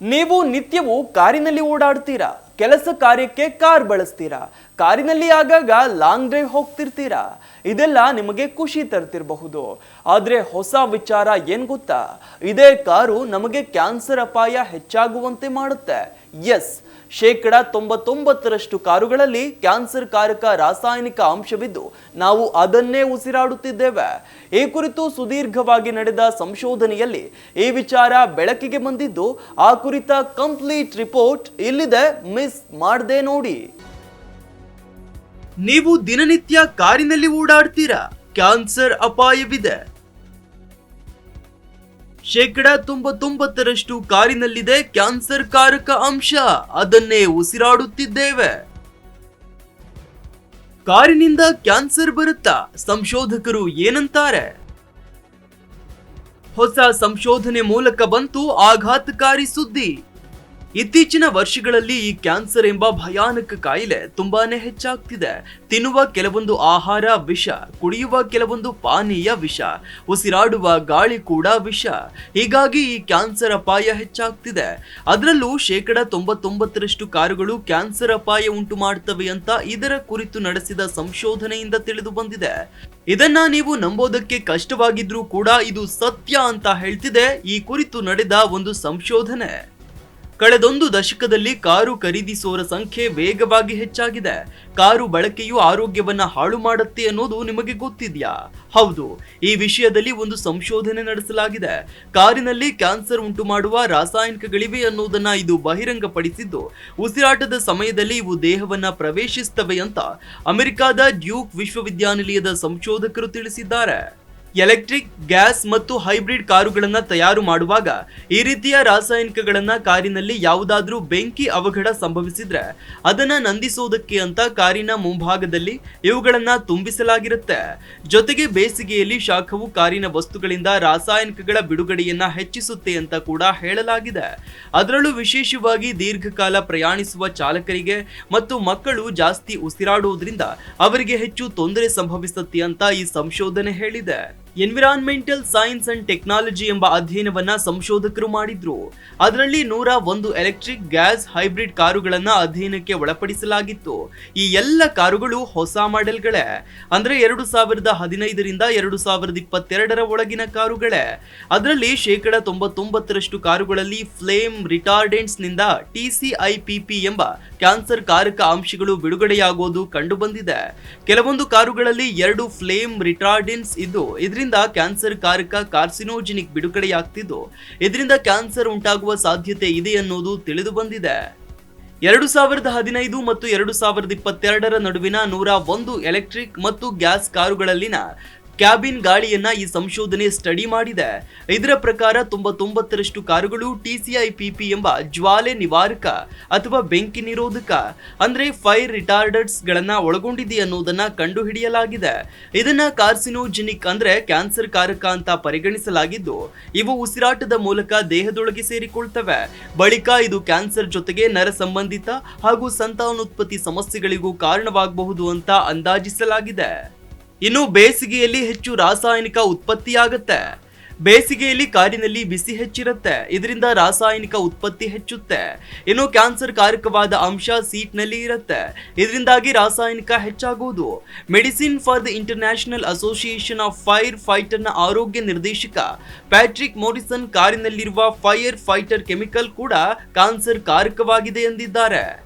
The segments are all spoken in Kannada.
ನೀವು ನಿತ್ಯವೂ ಕಾರಿನಲ್ಲಿ ಓಡಾಡ್ತೀರಾ ಕೆಲಸ ಕಾರ್ಯಕ್ಕೆ ಕಾರ್ ಬಳಸ್ತೀರಾ? ಕಾರಿನಲ್ಲಿ ಆಗಾಗ ಲಾಂಗ್ ಡ್ರೈವ್ ಹೋಗ್ತಿರ್ತೀರಾ? ಇದೆಲ್ಲ ನಿಮಗೆ ಖುಷಿ ತರ್ತಿರಬಹುದು. ಆದರೆ ಹೊಸ ವಿಚಾರ ಏನ್ ಗೊತ್ತಾ? ಇದೇ ಕಾರು ನಮಗೆ ಕ್ಯಾನ್ಸರ್ ಅಪಾಯ ಹೆಚ್ಚಾಗುವಂತೆ ಮಾಡುತ್ತೆ. ಎಸ್ ಶೇಕಡ ತೊಂಬತ್ತೊಂಬತ್ತರಷ್ಟು ಕಾರುಗಳಲ್ಲಿ ಕ್ಯಾನ್ಸರ್ ಕಾರಕ ರಾಸಾಯನಿಕ ಅಂಶವಿದ್ದು ನಾವು ಅದನ್ನೇ ಉಸಿರಾಡುತ್ತಿದ್ದೇವೆ. ಈ ಕುರಿತು ಸುದೀರ್ಘವಾಗಿ ನಡೆದ ಸಂಶೋಧನೆಯಲ್ಲಿ ಈ ವಿಚಾರ ಬೆಳಕಿಗೆ ಬಂದಿದ್ದು, ಆ ಕುರಿತ ಕಂಪ್ಲೀಟ್ ರಿಪೋರ್ಟ್ ಇಲ್ಲಿದೆ ಮಿಸ್ ಮಾಡದೆ ನೋಡಿ. ನೀವು ದಿನನಿತ್ಯ ಕಾರಿನಲ್ಲಿ ಓಡಾಡ್ತೀರಾ? ಕ್ಯಾನ್ಸರ್ ಅಪಾಯವಿದೆ. ಶೇಕಡ ತೊಂಬತ್ತೊಂಬತ್ತರಷ್ಟು ಕಾರಿನಲ್ಲಿದೆ ಕ್ಯಾನ್ಸರ್ ಕಾರಕ ಅಂಶ. ಅದನ್ನೇ ಉಸಿರಾಡುತ್ತಿದ್ದೇವೆ. ಕಾರಿನಿಂದ ಕ್ಯಾನ್ಸರ್ ಬರುತ್ತಾ? ಸಂಶೋಧಕರು ಏನಂತಾರೆ? ಹೊಸ ಸಂಶೋಧನೆ ಮೂಲಕ ಬಂತು ಆಘಾತಕಾರಿ ಸುದ್ದಿ. ಇತ್ತೀಚಿನ ವರ್ಷಗಳಲ್ಲಿ ಈ ಕ್ಯಾನ್ಸರ್ ಎಂಬ ಭಯಾನಕ ಕಾಯಿಲೆ ತುಂಬಾನೇ ಹೆಚ್ಚಾಗ್ತಿದೆ. ತಿನ್ನುವ ಕೆಲವೊಂದು ಆಹಾರ ವಿಷ, ಕುಡಿಯುವ ಕೆಲವೊಂದು ಪಾನೀಯ ವಿಷ, ಉಸಿರಾಡುವ ಗಾಳಿ ಕೂಡ ವಿಷ. ಹೀಗಾಗಿ ಈ ಕ್ಯಾನ್ಸರ್ ಅಪಾಯ ಹೆಚ್ಚಾಗ್ತಿದೆ. ಅದರಲ್ಲೂ ಶೇಕಡ ತೊಂಬತ್ತೊಂಬತ್ತರಷ್ಟು ಕಾರುಗಳು ಕ್ಯಾನ್ಸರ್ ಅಪಾಯ ಉಂಟು ಮಾಡ್ತವೆ ಅಂತ ಇದರ ಕುರಿತು ನಡೆಸಿದ ಸಂಶೋಧನೆಯಿಂದ ತಿಳಿದು ಬಂದಿದೆ. ಇದನ್ನ ನೀವು ನಂಬೋದಕ್ಕೆ ಕಷ್ಟವಾಗಿದ್ರೂ ಕೂಡ ಇದು ಸತ್ಯ ಅಂತ ಹೇಳ್ತಿದೆ ಈ ಕುರಿತು ನಡೆದ ಒಂದು ಸಂಶೋಧನೆ. ಕಳೆದೊಂದು ದಶಕದಲ್ಲಿ ಕಾರು ಖರೀದಿಸುವವರ ಸಂಖ್ಯೆ ವೇಗವಾಗಿ ಹೆಚ್ಚಾಗಿದೆ. ಕಾರು ಬಳಕೆಯು ಆರೋಗ್ಯವನ್ನ ಹಾಳು ಮಾಡುತ್ತೆ ಅನ್ನೋದು ನಿಮಗೆ ಗೊತ್ತಿದ್ಯಾ? ಹೌದು, ಈ ವಿಷಯದಲ್ಲಿ ಒಂದು ಸಂಶೋಧನೆ ನಡೆಸಲಾಗಿದೆ. ಕಾರಿನಲ್ಲಿ ಕ್ಯಾನ್ಸರ್ ಉಂಟು ಮಾಡುವ ರಾಸಾಯನಿಕಗಳಿವೆ ಅನ್ನೋದನ್ನ ಇದು ಬಹಿರಂಗಪಡಿಸಿದ್ದು, ಉಸಿರಾಟದ ಸಮಯದಲ್ಲಿ ಇವು ದೇಹವನ್ನ ಪ್ರವೇಶಿಸುತ್ತವೆ ಅಂತ ಅಮೆರಿಕದ ಡ್ಯೂಕ್ ವಿಶ್ವವಿದ್ಯಾನಿಲಯದ ಸಂಶೋಧಕರು ತಿಳಿಸಿದ್ದಾರೆ. ಎಲೆಕ್ಟ್ರಿಕ್, ಗ್ಯಾಸ್ ಮತ್ತು ಹೈಬ್ರಿಡ್ ಕಾರುಗಳನ್ನು ತಯಾರು ಮಾಡುವಾಗ ಈ ರೀತಿಯ ರಾಸಾಯನಿಕಗಳನ್ನು ಕಾರಿನಲ್ಲಿ ಯಾವುದಾದ್ರೂ ಬೆಂಕಿ ಅವಘಡ ಸಂಭವಿಸಿದ್ರೆ ಅದನ್ನ ನಂದಿಸೋದಕ್ಕೆ ಅಂತ ಕಾರಿನ ಮುಂಭಾಗದಲ್ಲಿ ಇವುಗಳನ್ನು ತುಂಬಿಸಲಾಗಿರುತ್ತೆ. ಜೊತೆಗೆ ಬೇಸಿಗೆಯಲ್ಲಿ ಶಾಖವು ಕಾರಿನ ವಸ್ತುಗಳಿಂದ ರಾಸಾಯನಿಕಗಳ ಬಿಡುಗಡೆಯನ್ನ ಹೆಚ್ಚಿಸುತ್ತೆ ಅಂತ ಕೂಡ ಹೇಳಲಾಗಿದೆ. ಅದರಲ್ಲೂ ವಿಶೇಷವಾಗಿ ದೀರ್ಘಕಾಲ ಪ್ರಯಾಣಿಸುವ ಚಾಲಕರಿಗೆ ಮತ್ತು ಮಕ್ಕಳು ಜಾಸ್ತಿ ಉಸಿರಾಡುವುದರಿಂದ ಅವರಿಗೆ ಹೆಚ್ಚು ತೊಂದರೆ ಸಂಭವಿಸುತ್ತೆ ಅಂತ ಈ ಸಂಶೋಧನೆ ಹೇಳಿದೆ. ಎನ್ವಿರಾನ್ಮೆಂಟಲ್ ಸೈನ್ಸ್ ಅಂಡ್ ಟೆಕ್ನಾಲಜಿ ಎಂಬ ಅಧ್ಯಯನವನ್ನ ಸಂಶೋಧಕರು ಮಾಡಿದ್ರು. ಅದರಲ್ಲಿ ನೂರ ಒಂದು ಎಲೆಕ್ಟ್ರಿಕ್ ಗ್ಯಾಸ್ ಹೈಬ್ರಿಡ್ ಕಾರುಗಳನ್ನ ಅಧ್ಯಯನಕ್ಕೆ ಒಳಪಡಿಸಲಾಗಿತ್ತು. ಈ ಎಲ್ಲ ಕಾರುಗಳು ಹೊಸ ಮಾಡೆಲ್ಗಳೇ ಅಂದ್ರೆ ಎರಡು ಸಾವಿರದ ಹದಿನೈದರಿಂದ ಎರಡು ಸಾವಿರದ ಇಪ್ಪತ್ತೆರಡರ ಒಳಗಿನ ಕಾರುಗಳೇ. ಅದರಲ್ಲಿ ಶೇಕಡ ತೊಂಬತ್ತೊಂಬತ್ತರಷ್ಟು ಕಾರುಗಳಲ್ಲಿ ಫ್ಲೇಮ್ ರಿಟಾರ್ಡೆಂಟ್ಸ್ನಿಂದ ಟಿಸಿಐಪಿಪಿ ಎಂಬ ಕ್ಯಾನ್ಸರ್ ಕಾರಕ ಅಂಶಗಳು ಬಿಡುಗಡೆಯಾಗೋದು ಕಂಡುಬಂದಿದೆ. ಕೆಲವೊಂದು ಕಾರುಗಳಲ್ಲಿ ಎರಡು ಫ್ಲೇಮ್ ರಿಟಾರ್ಡೆಂಟ್ಸ್ ಇದ್ದು, ಇದರಿಂದ ಕ್ಯಾನ್ಸರ್ ಕಾರಕ ಕಾರ್ಸಿನೋಜಿನಿಕ್ ಬಿಡುಗಡೆಯಾಗ್ತಿದ್ದು ಇದರಿಂದ ಕ್ಯಾನ್ಸರ್ ಉಂಟಾಗುವ ಸಾಧ್ಯತೆ ಇದೆ ಅನ್ನೋದು ತಿಳಿದು ಬಂದಿದೆ. ಎರಡು ಸಾವಿರದ ಹದಿನೈದು ಮತ್ತು ಎರಡು ಸಾವಿರದ ಇಪ್ಪತ್ತೆರಡರ ನಡುವಿನ ನೂರ ಒಂದು ಎಲೆಕ್ಟ್ರಿಕ್ ಮತ್ತು ಗ್ಯಾಸ್ ಕಾರುಗಳಲ್ಲಿನ ಕ್ಯಾಬಿನ್ ಗಾಳಿಯನ್ನ ಈ ಸಂಶೋಧನೆ ಸ್ಟಡಿ ಮಾಡಿದೆ. ಇದರ ಪ್ರಕಾರ ತೊಂಬತ್ತೊಂಬತ್ತರಷ್ಟು ಕಾರುಗಳು ಟಿಸಿಐಪಿಪಿ ಎಂಬ ಜ್ವಾಲೆ ನಿವಾರಕ ಅಥವಾ ಬೆಂಕಿ ನಿರೋಧಕ, ಅಂದ್ರೆ ಫೈರ್ ರಿಟಾರ್ಡರ್ಸ್ ಗಳನ್ನ ಒಳಗೊಂಡಿದೆ ಅನ್ನೋದನ್ನ ಕಂಡುಹಿಡಿಯಲಾಗಿದೆ. ಇದನ್ನ ಕಾರ್ಸಿನೋಜೆನಿಕ್ ಅಂದ್ರೆ ಕ್ಯಾನ್ಸರ್ ಕಾರಕ ಅಂತ ಪರಿಗಣಿಸಲಾಗಿದ್ದು, ಇವು ಉಸಿರಾಟದ ಮೂಲಕ ದೇಹದೊಳಗೆ ಸೇರಿಕೊಳ್ತವೆ. ಬಳಿಕ ಇದು ಕ್ಯಾನ್ಸರ್ ಜೊತೆಗೆ ನರ ಸಂಬಂಧಿತ ಹಾಗೂ ಸಂತಾನೋತ್ಪತ್ತಿ ಸಮಸ್ಯೆಗಳಿಗೂ ಕಾರಣವಾಗಬಹುದು ಅಂತ ಅಂದಾಜಿಸಲಾಗಿದೆ. ಇನ್ನು ಬೇಸಿಗೆಯಲ್ಲಿ ಹೆಚ್ಚು ರಾಸಾಯನಿಕ ಉತ್ಪತ್ತಿಯಾಗುತ್ತೆ. ಬೇಸಿಗೆಯಲ್ಲಿ ಕಾರಿನಲ್ಲಿ ಬಿಸಿ ಹೆಚ್ಚಿರುತ್ತೆ. ಇದರಿಂದ ರಾಸಾಯನಿಕ ಉತ್ಪತ್ತಿ ಹೆಚ್ಚುತ್ತೆ. ಇನ್ನು ಕ್ಯಾನ್ಸರ್ ಕಾರಕವಾದ ಅಂಶ ಸೀಟ್ನಲ್ಲಿ ಇರುತ್ತೆ. ಇದರಿಂದಾಗಿ ರಾಸಾಯನಿಕ ಹೆಚ್ಚಾಗುವುದು. Medicine for the international association of fire ಫೈಟರ್ನ ಆರೋಗ್ಯ ನಿರ್ದೇಶಕ ಪ್ಯಾಟ್ರಿಕ್ ಮೋರಿಸನ್ ಕಾರಿನಲ್ಲಿರುವ ಫೈರ್ ಫೈಟರ್ ಕೆಮಿಕಲ್ ಕೂಡ ಕ್ಯಾನ್ಸರ್ ಕಾರಕವಾಗಿದೆ ಎಂದಿದ್ದಾರೆ.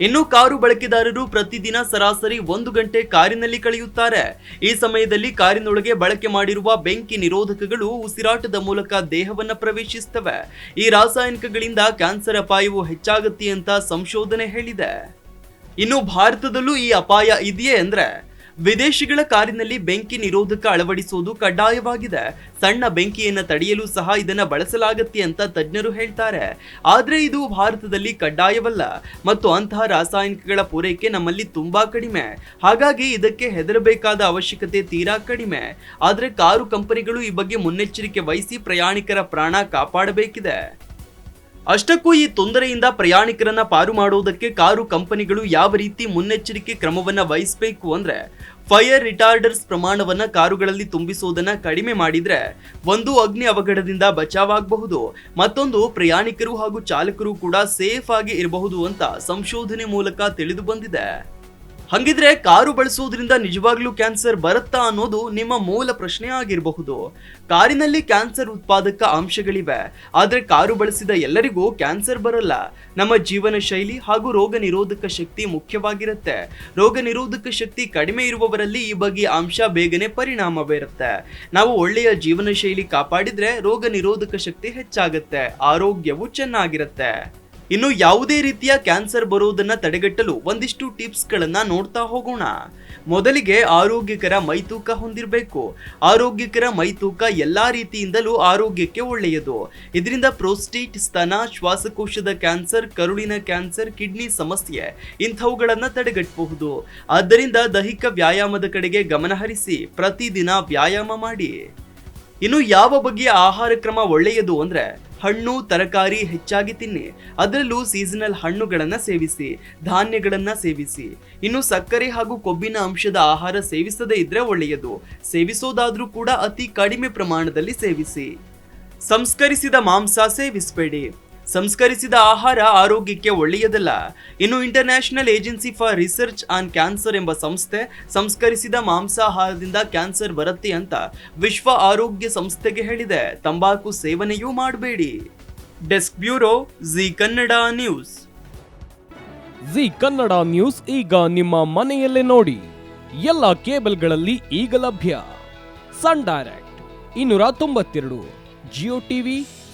ಇನ್ನು ಕಾರು ಬಳಕೆದಾರರು ಪ್ರತಿದಿನ ಸರಾಸರಿ ಒಂದು ಗಂಟೆ ಕಾರಿನಲ್ಲಿ ಕಳೆಯುತ್ತಾರೆ. ಈ ಸಮಯದಲ್ಲಿ ಕಾರಿನೊಳಗೆ ಬಳಕೆ ಮಾಡಿರುವ ಬೆಂಕಿ ನಿರೋಧಕಗಳು ಉಸಿರಾಟದ ಮೂಲಕ ದೇಹವನ್ನು ಪ್ರವೇಶಿಸುತ್ತವೆ. ಈ ರಾಸಾಯನಿಕಗಳಿಂದ ಕ್ಯಾನ್ಸರ್ ಅಪಾಯವು ಹೆಚ್ಚಾಗುತ್ತೆ ಅಂತ ಸಂಶೋಧನೆ ಹೇಳಿದೆ. ಇನ್ನು ಭಾರತದಲ್ಲೂ ಈ ಅಪಾಯ ಇದೆಯೇ ಅಂದ್ರೆ ವಿದೇಶಿಗಳ ಕಾರಿನಲ್ಲಿ ಬೆಂಕಿ ನಿರೋಧಕ ಅಳವಡಿಸುವುದು ಕಡ್ಡಾಯವಾಗಿದೆ. ಸಣ್ಣ ಬೆಂಕಿಯನ್ನು ತಡೆಯಲು ಸಹ ಇದನ್ನ ಬಳಸಲಾಗತ್ತೆ ಅಂತ ತಜ್ಞರು ಹೇಳ್ತಾರೆ. ಆದರೆ ಇದು ಭಾರತದಲ್ಲಿ ಕಡ್ಡಾಯವಲ್ಲ. ಮತ್ತು ಅಂತಹ ರಾಸಾಯನಿಕಗಳ ಪೂರೈಕೆ ನಮ್ಮಲ್ಲಿ ತುಂಬಾ ಕಡಿಮೆ. ಹಾಗಾಗಿ ಇದಕ್ಕೆ ಹೆದರಬೇಕಾದ ಅವಶ್ಯಕತೆ ತೀರಾ ಕಡಿಮೆ. ಆದರೆ ಕಾರು ಕಂಪನಿಗಳು ಈ ಬಗ್ಗೆ ಮುನ್ನೆಚ್ಚರಿಕೆ ವಹಿಸಿ ಪ್ರಯಾಣಿಕರ ಪ್ರಾಣ ಕಾಪಾಡಬೇಕಿದೆ. ಅಷ್ಟಕ್ಕೂ ಈ ತೊಂದರೆಯಿಂದ ಪ್ರಯಾಣಿಕರನ್ನ ಪಾರು ಮಾಡುವುದಕ್ಕೆ ಕಾರು ಕಂಪನಿಗಳು ಯಾವ ರೀತಿ ಮುನ್ನೆಚ್ಚರಿಕೆ ಕ್ರಮವನ್ನ ವಹಿಸಬೇಕು ಅಂದ್ರೆ ಫೈರ್ ರಿಟಾರ್ಡರ್ಸ್ ಪ್ರಮಾಣವನ್ನ ಕಾರುಗಳಲ್ಲಿ ತುಂಬಿಸುವುದನ್ನ ಕಡಿಮೆ ಮಾಡಿದ್ರೆ ಒಂದು ಅಗ್ನಿ ಅವಘಡದಿಂದ ಬಚಾವಾಗಬಹುದು. ಮತ್ತೊಂದು ಪ್ರಯಾಣಿಕರು ಹಾಗೂ ಚಾಲಕರು ಕೂಡ ಸೇಫ್ ಆಗಿ ಇರಬಹುದು ಅಂತ ಸಂಶೋಧನೆ ಮೂಲಕ ತಿಳಿದು ಬಂದಿದೆ. ಹಂಗಿದ್ರೆ ಕಾರು ಬಳಸುವುದರಿಂದ ನಿಜವಾಗ್ಲೂ ಕ್ಯಾನ್ಸರ್ ಬರುತ್ತಾ ಅನ್ನೋದು ನಿಮ್ಮ ಮೂಲ ಪ್ರಶ್ನೆ ಆಗಿರಬಹುದು. ಕಾರಿನಲ್ಲಿ ಕ್ಯಾನ್ಸರ್ ಉತ್ಪಾದಕ ಅಂಶಗಳಿವೆ. ಆದರೆ ಕಾರು ಬಳಸಿದ ಎಲ್ಲರಿಗೂ ಕ್ಯಾನ್ಸರ್ ಬರಲ್ಲ. ನಮ್ಮ ಜೀವನ ಶೈಲಿ ಹಾಗೂ ರೋಗ ನಿರೋಧಕ ಶಕ್ತಿ ಮುಖ್ಯವಾಗಿರುತ್ತೆ. ರೋಗ ನಿರೋಧಕ ಶಕ್ತಿ ಕಡಿಮೆ ಇರುವವರಲ್ಲಿ ಈ ಬಗ್ಗೆ ಅಂಶ ಬೇಗನೆ ಪರಿಣಾಮ ಬೀರುತ್ತೆ. ನಾವು ಒಳ್ಳೆಯ ಜೀವನ ಶೈಲಿ ಕಾಪಾಡಿದ್ರೆ ರೋಗ ನಿರೋಧಕ ಶಕ್ತಿ ಹೆಚ್ಚಾಗುತ್ತೆ. ಆರೋಗ್ಯವು ಚೆನ್ನಾಗಿರುತ್ತೆ. ಇನ್ನು ಯಾವುದೇ ರೀತಿಯ ಕ್ಯಾನ್ಸರ್ ಬರುವುದನ್ನು ತಡೆಗಟ್ಟಲು ಒಂದಿಷ್ಟು ಟಿಪ್ಸ್ ಗಳನ್ನ ನೋಡ್ತಾ ಹೋಗೋಣ. ಮೊದಲಿಗೆ ಆರೋಗ್ಯಕರ ಮೈತೂಕ ಹೊಂದಿರಬೇಕು. ಆರೋಗ್ಯಕರ ಮೈತೂಕ ಎಲ್ಲಾ ರೀತಿಯಿಂದಲೂ ಆರೋಗ್ಯಕ್ಕೆ ಒಳ್ಳೆಯದು. ಇದರಿಂದ ಪ್ರೋಸ್ಟೇಟ್ ಸ್ತನ, ಶ್ವಾಸಕೋಶದ ಕ್ಯಾನ್ಸರ್, ಕರುಳಿನ ಕ್ಯಾನ್ಸರ್, ಕಿಡ್ನಿ ಸಮಸ್ಯೆ ಇಂಥವುಗಳನ್ನು ತಡೆಗಟ್ಟಬಹುದು. ಆದ್ದರಿಂದ ದೈಹಿಕ ವ್ಯಾಯಾಮದ ಕಡೆಗೆ ಗಮನಹರಿಸಿ ಪ್ರತಿದಿನ ವ್ಯಾಯಾಮ ಮಾಡಿ. ಇನ್ನು ಯಾವ ಬಗೆಯ ಆಹಾರ ಕ್ರಮ ಒಳ್ಳೆಯದು ಅಂದ್ರೆ ಹಣ್ಣು, ತರಕಾರಿ ಹೆಚ್ಚಾಗಿ ತಿನ್ನಿ. ಅದರಲ್ಲೂ ಸೀಸನಲ್ ಹಣ್ಣುಗಳನ್ನು ಸೇವಿಸಿ, ಧಾನ್ಯಗಳನ್ನು ಸೇವಿಸಿ. ಇನ್ನು ಸಕ್ಕರೆ ಹಾಗೂ ಕೊಬ್ಬಿನ ಅಂಶದ ಆಹಾರ ಸೇವಿಸದೇ ಇದ್ರೆ ಒಳ್ಳೆಯದು. ಸೇವಿಸೋದಾದರೂ ಕೂಡ ಅತಿ ಕಡಿಮೆ ಪ್ರಮಾಣದಲ್ಲಿ ಸೇವಿಸಿ. ಸಂಸ್ಕರಿಸಿದ ಮಾಂಸ ಸೇವಿಸಬೇಡಿ ಸಂಸ್ಕರಿಸಿದ ಆಹಾರ ಆರೋಗ್ಯಕ್ಕೆ ಒಳ್ಳೆಯದಲ್ಲ. ಇನ್ನು international agency for research on cancer ಎಂಬ ಸಂಸ್ಥೆ ಸಂಸ್ಕರಿಸಿದ ಮಾಂಸಾಹಾರದಿಂದ ಕ್ಯಾನ್ಸರ್ ಬರುತ್ತೆ ಅಂತ ವಿಶ್ವ ಆರೋಗ್ಯ ಸಂಸ್ಥೆಗೆ ಹೇಳಿದೆ. ತಂಬಾಕು ಸೇವನೆಯೂ ಮಾಡಬೇಡಿ. Desk bureau Zee Kannada news. Zee Kannada news ಈಗ ನಿಮ್ಮ ಮನೆಯಲ್ಲೇ ನೋಡಿ. ಎಲ್ಲ ಕೇಬಲ್ಗಳಲ್ಲಿ ಈಗ ಲಭ್ಯ. ಸನ್ ಡೈರೆಕ್ಟ್ ಇನ್ನೂರ ತೊಂಬತ್ತೆರಡು ಜಿಯೋ ಟಿವಿ